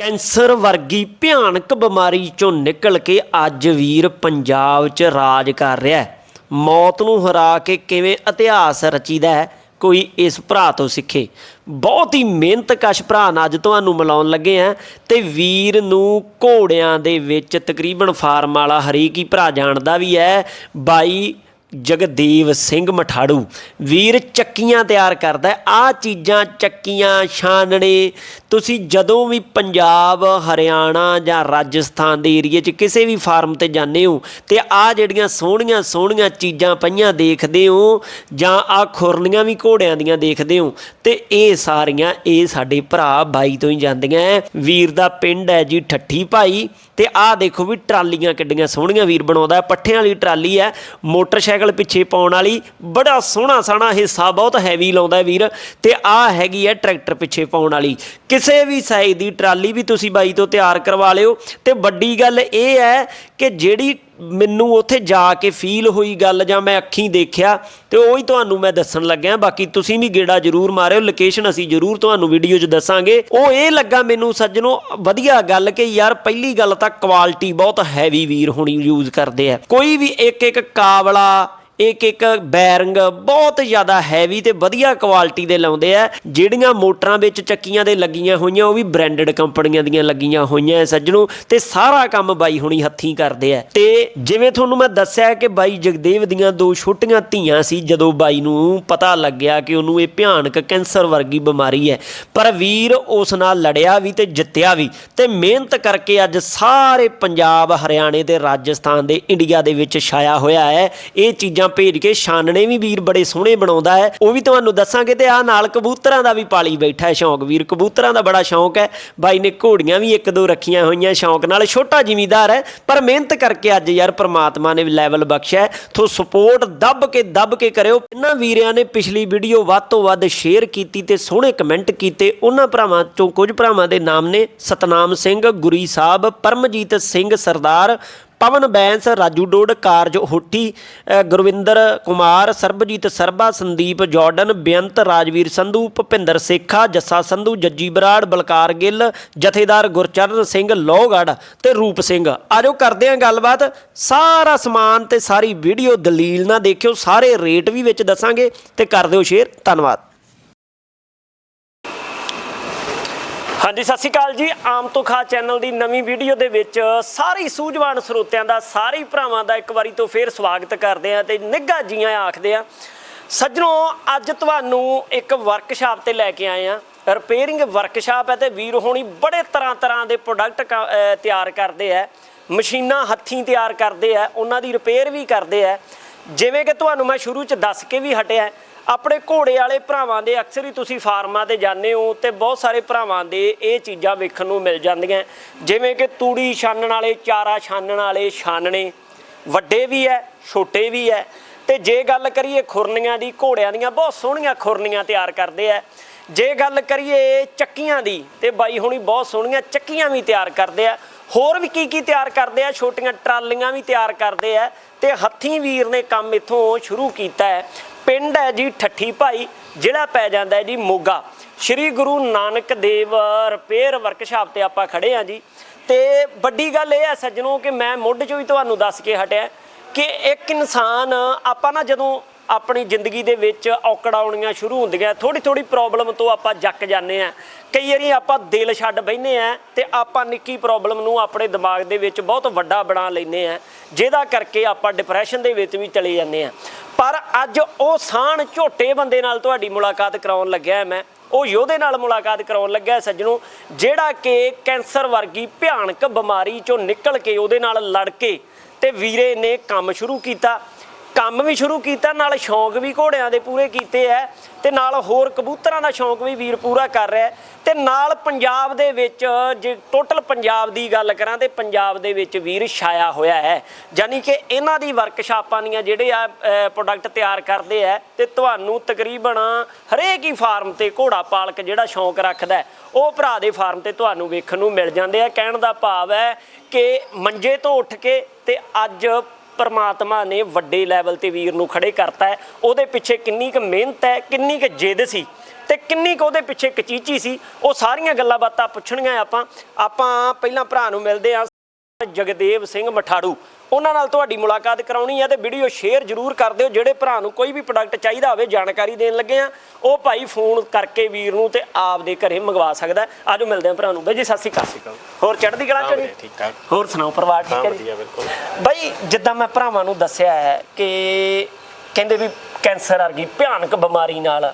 Cancer ਵਰਗੀ ਭਿਆਨਕ ਬਿਮਾਰੀ ਚੋਂ ਨਿਕਲ ਕੇ ਅੱਜ ਵੀਰ ਪੰਜਾਬ 'ਚ ਰਾਜ ਕਰ ਰਿਹਾ ਹੈ। ਮੌਤ ਨੂੰ ਹਰਾ ਕੇ ਕਿਵੇਂ ਇਤਿਹਾਸ ਰਚੀਦਾ ਹੈ, ਕੋਈ ਇਸ ਭਰਾ ਤੋਂ ਸਿੱਖੇ। ਬਹੁਤ ਹੀ ਮਿਹਨਤ ਕਸ਼ ਭਰਾ ਨਾਲ ਅੱਜ ਤੁਹਾਨੂੰ ਮਿਲਾਉਣ ਲੱਗੇ ਆ ਤੇ ਵੀਰ ਨੂੰ ਘੋੜਿਆਂ ਦੇ ਵਿੱਚ ਤਕਰੀਬਨ ਫਾਰਮ ਵਾਲਾ ਹਰੇਕ ਹੀ ਭਰਾ ਜਾਣਦਾ ਵੀ ਹੈ। ਬਾਈ ਜਗਦੇਵ ਸਿੰਘ ਮਠਾੜੂ। ਵੀਰ ਚੱਕੀਆਂ ਤਿਆਰ ਕਰਦਾ ਆ ਚੀਜ਼ਾਂ ਚੱਕੀਆਂ ਛਾਨਣੇ, ਤੁਸੀਂ ਜਦੋਂ ਵੀ ਪੰਜਾਬ, ਹਰਿਆਣਾ ਜਾਂ ਰਾਜਸਥਾਨ ਦੇ ਏਰੀਏ 'ਚ ਕਿਸੇ ਵੀ ਫਾਰਮ ਤੇ ਜਾਂਦੇ ਹੋ ਤੇ ਆ ਜਿਹੜੀਆਂ ਸੋਹਣੀਆਂ ਸੋਹਣੀਆਂ ਚੀਜ਼ਾਂ ਪਈਆਂ ਦੇਖਦੇ ਹੋ ਜਾਂ ਆ ਖੁਰਲੀਆਂ ਵੀ ਘੋੜਿਆਂ ਦੀਆਂ ਦੇਖਦੇ ਹੋ ਤੇ ਇਹ ਸਾਰੀਆਂ ਇਹ ਸਾਡੇ ਭਰਾ ਬਾਈ ਤੋਂ ਹੀ ਜਾਂਦੀਆਂ ਹੈ। ਵੀਰ ਦਾ ਪਿੰਡ ਹੈ ਜੀ ਠੱਠੀ ਭਾਈ। ਤੇ ਆਹ ਦੇਖੋ ਵੀ ਟਰਾਲੀਆਂ ਕਿੱਡੀਆਂ ਸੋਹਣੀਆਂ ਵੀਰ ਬਣਾਉਂਦਾ ਪੱਠਿਆਂ ਵਾਲੀ ਟਰਾਲੀ ਹੈ, ਮੋਟਰਸਾਈਕਲ ਪਿੱਛੇ ਪਾਉਣ ਵਾਲੀ। ਬੜਾ ਸੋਹਣਾ ਸਾਣਾ ਹਿੱਸਾ, ਬਹੁਤ ਹੈਵੀ ਲਾਉਂਦਾ ਵੀਰ। ਤੇ ਆਹ ਹੈਗੀ ਹੈ ਟਰੈਕਟਰ ਪਿੱਛੇ ਪਾਉਣ ਵਾਲੀ। ਕਿਸੇ ਵੀ ਸਾਈਜ਼ ਦੀ ਟਰਾਲੀ ਵੀ ਤੁਸੀਂ ਬਾਈ ਤੋਂ ਤਿਆਰ ਕਰਵਾ ਲਿਓ। ਤੇ ਵੱਡੀ ਗੱਲ ਇਹ ਹੈ ਕਿ ਜਿਹੜੀ ਮੈਨੂੰ ਉੱਥੇ ਜਾ ਕੇ ਫੀਲ ਹੋਈ ਗੱਲ ਜਾਂ ਮੈਂ ਅੱਖੀਂ ਦੇਖਿਆ ਤੇ ਉਹ ਹੀ ਤੁਹਾਨੂੰ ਮੈਂ ਦੱਸਣ ਲੱਗਿਆ। ਬਾਕੀ ਤੁਸੀਂ ਵੀ ਗੇੜਾ ਜ਼ਰੂਰ ਮਾਰਿਓ ਲੋਕੇਸ਼ਨ ਅਸੀਂ ਜ਼ਰੂਰ ਤੁਹਾਨੂੰ ਵੀਡੀਓ 'ਚ ਦੱਸਾਂਗੇ। ਉਹ ਇਹ ਲੱਗਾ ਮੈਨੂੰ ਸੱਜਣੋ, ਵਧੀਆ ਗੱਲ ਕਿ ਯਾਰ ਪਹਿਲੀ ਗੱਲ ਤਾਂ ਕੁਆਲਿਟੀ ਬਹੁਤ ਹੈਵੀ ਵੀਰ ਹੁਣੀ ਯੂਜ਼ ਕਰਦੇ ਆ। ਕੋਈ ਵੀ ਇੱਕ ਇੱਕ ਕਾਵਲਾ ਇੱਕ ਇੱਕ ਬੈਰਿੰਗ ਬਹੁਤ ਜ਼ਿਆਦਾ ਹੈਵੀ ਤੇ ਵਧੀਆ ਕੁਆਲਿਟੀ ਦੇ ਲਾਉਂਦੇ ਆ। ਜਿਹੜੀਆਂ ਮੋਟਰਾਂ ਵਿੱਚ ਚੱਕੀਆਂ ਦੇ ਲੱਗੀਆਂ ਹੋਈਆਂ, ਉਹ ਵੀ ਬ੍ਰਾਂਡਡ ਕੰਪਨੀਆਂ ਦੀਆਂ ਲੱਗੀਆਂ ਹੋਈਆਂ ਐ ਸੱਜਣੋ, ਤੇ ਸਾਰਾ ਕੰਮ ਬਾਈ ਹੁਣੀ ਹੱਥੀਂ ਕਰਦੇ ਆ। ਤੇ ਜਿਵੇਂ ਤੁਹਾਨੂੰ ਮੈਂ ਦੱਸਿਆ ਕਿ ਬਾਈ ਜਗਦੇਵ ਦੀਆਂ ਦੋ ਛੋਟੀਆਂ ਧੀਆਂ ਸੀ, ਜਦੋਂ ਬਾਈ ਨੂੰ ਪਤਾ ਲੱਗਿਆ ਕਿ ਉਹਨੂੰ ਇਹ ਭਿਆਨਕ ਕੈਂਸਰ ਵਰਗੀ ਬਿਮਾਰੀ ਹੈ ਪਰ ਵੀਰ ਉਸ ਨਾਲ ਲੜਿਆ ਵੀ ਤੇ ਜਿੱਤਿਆ ਵੀ। ਤੇ ਮਿਹਨਤ ਕਰਕੇ ਅੱਜ ਸਾਰੇ ਪੰਜਾਬ, ਹਰਿਆਣੇ ਤੇ ਰਾਜਸਥਾਨ ਦੇ ਇੰਡੀਆ ਦੇ ਵਿੱਚ ਛਾਇਆ ਹੋਇਆ ਹੈ ਇਹ ਚੀਜ਼ਾਂ ਭੇਜ ਕੇ ਛਾਨਣੇ ਵੀ ਵੀਰ ਬੜੇ ਸੋਹਣੇ ਬਣਾਉਂਦਾ ਹੈ। ਉਹ ਵੀ ਤੁਹਾਨੂੰ ਦੱਸਾਂਗੇ ਤੇ ਆ ਨਾਲ ਕਬੂਤਰਾਂ ਦਾ ਵੀ ਪਾਲੀ ਬੈਠਾ ਹੈ ਸ਼ੌਂਕ। ਵੀਰ, ਕਬੂਤਰਾਂ ਦਾ ਬੜਾ ਸ਼ੌਂਕ ਹੈ। ਬਾਈ ਨੇ ਘੋੜੀਆਂ ਵੀ ਇੱਕ ਦੋ ਰੱਖੀਆਂ ਹੋਈਆਂ ਸ਼ੌਂਕ ਨਾਲ। ਛੋਟਾ ਜ਼ਿਮੀਦਾਰ ਹੈ, ਪਰ ਮਿਹਨਤ ਕਰਕੇ ਅੱਜ ਯਾਰ ਪ੍ਰਮਾਤਮਾ ਨੇ ਲੈਵਲ ਬਖਸ਼ਿਆ ਹੈ। ਸਪੋਰਟ ਦੱਬ ਕੇ ਦੱਬ ਕੇ ਕਰਿਓ। ਇਹਨਾਂ ਵੀਰਿਆਂ ਨੇ ਪਿਛਲੀ ਵੀਡੀਓ ਵੱਧ ਤੋਂ ਵੱਧ ਸ਼ੇਅਰ ਕੀਤੀ ਤੇ ਸੋਹਣੇ ਕਮੈਂਟ ਕੀਤੇ। ਉਹਨਾਂ ਭਰਾਵਾਂ ਚੋਂ ਕੁਝ ਭਰਾਵਾਂ ਦੇ ਨਾਮ ਨੇ ਸਤਨਾਮ ਸਿੰਘ, ਗੁਰੀ ਸਾਹਿਬ, ਪਰਮਜੀਤ ਸਿੰਘ, ਸਰਦਾਰ ਪਵਨ ਬੈਂਸ, ਰਾਜੂ ਡੋਡ, ਕਾਰਜ ਹੋਠੀ ਗੁਰਵਿੰਦਰ ਕੁਮਾਰ, ਸਰਬਜੀਤ ਸਰਬਾ, ਸੰਦੀਪ ਜਾਰਡਨ, ਬੇਅੰਤ ਰਾਜਵੀਰ ਸੰਧੂ, ਭੁਪਿੰਦਰ ਸੇਖਾ, ਜੱਸਾ ਸੰਧੂ, ਜੱਜੀ ਬਰਾੜ, ਬਲਕਾਰ ਗਿੱਲ, ਜਥੇਦਾਰ ਗੁਰਚਰਨ ਸਿੰਘ ਲੋਹਗੜ੍ਹ ਤੇ ਰੂਪ ਸਿੰਘ। ਆਜੋ ਕਰਦੇ ਆਂ ਗੱਲਬਾਤ। ਸਾਰਾ ਸਮਾਨ ਤੇ ਸਾਰੀ ਵੀਡੀਓ ਦਲੀਲ ਨਾਲ ਦੇਖਿਓ, ਸਾਰੇ ਰੇਟ ਵੀ ਵਿੱਚ ਦੱਸਾਂਗੇ ਤੇ ਕਰ ਦਿਓ ਸ਼ੇਅਰ। ਧੰਨਵਾਦ। ਹਾਂਜੀ, ਸਤਿ ਸ਼੍ਰੀ ਅਕਾਲ ਜੀ। ਆਮ ਤੋਂ ਖਾ ਚੈਨਲ ਦੀ ਨਵੀਂ ਵੀਡੀਓ ਦੇ ਵਿੱਚ ਸਾਰੇ ਸੂਝਵਾਨ ਸਰੋਤਿਆਂ ਦਾ, ਸਾਰੇ ਭਰਾਵਾਂ ਦਾ ਇੱਕ ਵਾਰੀ ਤੋਂ ਫੇਰ ਸਵਾਗਤ ਕਰਦੇ ਆ ਤੇ ਨਿੱਘਾ ਜੀਆਂ ਆਖਦੇ ਆ ਸੱਜਣੋ, ਅੱਜ ਤੁਹਾਨੂੰ ਇੱਕ ਵਰਕਸ਼ਾਪ ਤੇ ਲੈ ਕੇ ਆਏ ਆ ਰਿਪੇਅਰਿੰਗ ਵਰਕਸ਼ਾਪ ਹੈ ਤੇ ਵੀਰ ਹੋਣੀ ਬੜੇ ਤਰ੍ਹਾਂ ਤਰ੍ਹਾਂ ਦੇ ਪ੍ਰੋਡਕਟ ਤਿਆਰ ਕਰਦੇ ਆ ਮਸ਼ੀਨਾਂ ਹੱਥੀਂ ਤਿਆਰ ਕਰਦੇ ਆ ਉਹਨਾਂ ਦੀ ਰਿਪੇਅਰ ਵੀ ਕਰਦੇ ਆ ਜਿਵੇਂ ਕਿ ਤੁਹਾਨੂੰ ਮੈਂ ਸ਼ੁਰੂ ਚ ਦੱਸ ਕੇ ਵੀ ਹਟਿਆ ਆਪਣੇ ਘੋੜੇ ਵਾਲੇ ਭਰਾਵਾਂ ਦੇ, ਅਕਸਰ ਹੀ ਤੁਸੀਂ ਫਾਰਮਾਂ ਤੇ ਜਾਂਦੇ ਹੋ ਤੇ ਬਹੁਤ ਸਾਰੇ ਭਰਾਵਾਂ ਦੇ ਇਹ ਚੀਜ਼ਾਂ ਵੇਖਣ ਨੂੰ ਮਿਲ ਜਾਂਦੀਆਂ। ਜਿਵੇਂ ਕਿ ਤੂੜੀ ਛਾਨਣ ਵਾਲੇ, ਚਾਰਾ ਛਾਨਣ ਵਾਲੇ ਛਾਨਣੇ, ਵੱਡੇ ਵੀ ਐ, ਛੋਟੇ ਵੀ ਐ। ਤੇ ਜੇ ਗੱਲ ਕਰੀਏ ਖੁਰਨੀਆਂ ਦੀ, ਘੋੜਿਆਂ ਦੀਆਂ ਬਹੁਤ ਸੋਹਣੀਆਂ ਖੁਰਨੀਆਂ ਤਿਆਰ ਕਰਦੇ ਐ। ਜੇ ਗੱਲ ਕਰੀਏ ਚੱਕੀਆਂ ਦੀ, ਤੇ ਬਾਈ ਹੁਣੀ ਬਹੁਤ ਸੋਹਣੀਆਂ ਚੱਕੀਆਂ ਵੀ ਤਿਆਰ ਕਰਦੇ ਆ ਹੋਰ ਵੀ ਕੀ ਕੀ ਤਿਆਰ ਕਰਦੇ ਆ ਛੋਟੀਆਂ ਟਰਾਲੀਆਂ ਵੀ ਤਿਆਰ ਕਰਦੇ ਆ ਤੇ ਹੱਥੀਂ ਵੀਰ ਨੇ ਕੰਮ ਇੱਥੋਂ ਸ਼ੁਰੂ ਕੀਤਾ ਹੈ ਪਿੰਡ ਹੈ ਜੀ ਠੱਠੀ ਭਾਈ, ਜ਼ਿਲ੍ਹਾ ਪੈ ਜਾਂਦਾ ਹੈ ਜੀ ਮੋਗਾ। ਸ਼੍ਰੀ ਗੁਰੂ ਨਾਨਕ ਦੇਵ ਰਿਪੇਅਰ ਵਰਕਸ਼ਾਪ ਤੇ ਆਪਾਂ ਖੜੇ ਆ ਜੀ। ਤੇ ਵੱਡੀ ਗੱਲ ਇਹ ਹੈ ਸੱਜਣੋ ਕਿ ਮੈਂ ਮੁੱਢ ਚੋਂ ਹੀ ਤੁਹਾਨੂੰ ਦੱਸ ਕੇ ਹਟਿਆ ਕਿ ਇੱਕ ਇਨਸਾਨ ਆਪਾਂ ਨਾ ਜਦੋਂ ਆਪਣੀ ਜ਼ਿੰਦਗੀ ਦੇ ਵਿੱਚ ਔਕੜ ਆਉਣੀਆਂ ਸ਼ੁਰੂ ਹੁੰਦੀਆਂ। ਥੋੜੀ ਥੋੜੀ ਪ੍ਰੋਬਲਮ ਤੋਂ ਆਪਾਂ ਜੱਕ ਜਾਂਦੇ ਆ ਕਈ ਵਾਰੀ ਆਪਾਂ ਦਿਲ ਛੱਡ ਬੈਨੇ ਆ ਤੇ ਆਪਾਂ ਨਿੱਕੀ ਪ੍ਰੋਬਲਮ ਨੂੰ ਆਪਣੇ ਦਿਮਾਗ ਦੇ ਵਿੱਚ ਬਹੁਤ ਵੱਡਾ ਬਣਾ ਲੈਨੇ ਆ ਜਿਹਦਾ ਕਰਕੇ ਆਪਾਂ ਡਿਪਰੈਸ਼ਨ ਦੇ ਵਿੱਚ ਵੀ ਚਲੇ ਜਾਂਦੇ ਆ ਪਰ ਅੱਜ ਉਹ ਸਾਣ ਝੋਟੇ ਬੰਦੇ ਨਾਲ ਤੁਹਾਡੀ ਮੁਲਾਕਾਤ ਕਰਾਉਣ ਲੱਗਿਆ ਮੈਂ। ਉਹ ਯੋਧੇ ਨਾਲ ਮੁਲਾਕਾਤ ਕਰਾਉਣ ਲੱਗਾ ਹੈ ਸੱਜਣੋ, ਜਿਹੜਾ ਕਿ ਕੈਂਸਰ ਵਰਗੀ ਭਿਆਨਕ ਬਿਮਾਰੀ ਚੋਂ ਨਿਕਲ ਕੇ ਉਹਦੇ ਨਾਲ ਲੜ ਕੇ ਤੇ ਵੀਰੇ ਨੇ ਕੰਮ ਸ਼ੁਰੂ ਕੀਤਾ। ਕੰਮ ਵੀ ਸ਼ੁਰੂ ਕੀਤਾ, ਨਾਲ ਸ਼ੌਂਕ ਵੀ ਘੋੜਿਆਂ ਦੇ ਪੂਰੇ ਕੀਤੇ ਐ, ਤੇ ਨਾਲ ਹੋਰ ਕਬੂਤਰਾਂ ਦਾ ਸ਼ੌਂਕ ਵੀ ਵੀਰ ਪੂਰਾ ਕਰ ਰਿਹਾ ਹੈ ਤੇ ਨਾਲ ਪੰਜਾਬ ਦੇ ਵਿੱਚ ਜੇ ਟੋਟਲ ਪੰਜਾਬ ਦੀ ਗੱਲ ਕਰਾਂ, ਤੇ ਪੰਜਾਬ ਦੇ ਵਿੱਚ ਵੀਰ ਛਾਇਆ ਹੋਇਆ ਹੈ ਯਾਨੀ ਕਿ ਇਹਨਾਂ ਦੀ ਵਰਕਸ਼ਾਪਾਂ ਦੀਆਂ ਜਿਹੜੇ ਆ ਪ੍ਰੋਡਕਟ ਤਿਆਰ ਕਰਦੇ ਆ ਤੇ ਤੁਹਾਨੂੰ ਤਕਰੀਬਨ ਹਰੇਕ ਹੀ ਫਾਰਮ ਤੇ ਘੋੜਾ ਪਾਲਕ ਜਿਹੜਾ ਸ਼ੌਂਕ ਰੱਖਦਾ ਉਹ ਭਰਾ ਦੇ ਫਾਰਮ ਤੇ ਤੁਹਾਨੂੰ ਵੇਖਣ ਨੂੰ ਮਿਲ ਜਾਂਦੇ ਆ ਕਹਿਣ ਦਾ ਭਾਵ ਹੈ ਕਿ ਮੰਜੇ ਤੋਂ ਉੱਠ ਕੇ ਤੇ ਅੱਜ ਪਰਮਾਤਮਾ ਨੇ ਵੱਡੇ ਲੈਵਲ ਤੇ ਵੀਰ ਨੂੰ ਖੜੇ ਕਰਤਾ ਹੈ। ਉਹਦੇ ਪਿੱਛੇ ਕਿੰਨੀ ਕੁ ਮਿਹਨਤ ਹੈ, ਕਿੰਨੀ ਕੁ ਜਿੱਦ ਸੀ ਤੇ ਕਿੰਨੀ ਕੁ ਉਹਦੇ ਪਿੱਛੇ ਕਚੀਚੀ ਸੀ, ਉਹ ਸਾਰੀਆਂ ਗੱਲਾਂ ਬਾਤਾਂ ਪੁੱਛਣੀਆਂ ਆਪਾਂ। ਆਪਾਂ ਪਹਿਲਾਂ ਭਰਾ ਨੂੰ ਮਿਲਦੇ ਆ ਜਗਦੇਵ ਸਿੰਘ ਮਠਾੜੂ। ਉਹਨਾਂ ਨਾਲ ਤੁਹਾਡੀ ਮੁਲਾਕਾਤ ਕਰਾਉਣੀ ਹੈ ਤੇ ਵੀਡੀਓ ਸ਼ੇਅਰ ਜ਼ਰੂਰ ਕਰ ਦਿਓ। ਜਿਹੜੇ ਭਰਾ ਨੂੰ ਕੋਈ ਵੀ ਪ੍ਰੋਡਕਟ ਚਾਹੀਦਾ ਹੋਵੇ ਜਾਣਕਾਰੀ ਦੇਣ ਲੱਗੇ ਆ। ਉਹ ਭਾਈ ਫੋਨ ਕਰਕੇ ਵੀਰ ਨੂੰ ਤੇ ਆਪਦੇ ਘਰੇ ਮੰਗਵਾ ਸਕਦਾ। ਆਜੋ ਮਿਲਦੇ ਆ ਭਰਾ ਨੂੰ। ਬਾਈ ਜੀ ਸਤਿ ਸ਼੍ਰੀ ਅਕਾਲ। ਹੋਰ ਚੜ੍ਹਦੀ ਕਲਾ ਚ ਠੀਕ ਠਾਕ। ਹੋਰ ਸੁਣਾਓ ਪਰਿਵਾਰ ਠੀਕ ਹਾਂ ਵਧੀਆ ਬਿਲਕੁਲ। ਬਾਈ ਜਿੱਦਾਂ ਮੈਂ ਭਰਾਵਾਂ ਨੂੰ ਦੱਸਿਆ ਹੈ ਕਿ ਕਹਿੰਦੇ ਵੀ ਕੈਂਸਰ ਵਰਗੀ ਭਿਆਨਕ ਬਿਮਾਰੀ ਨਾਲ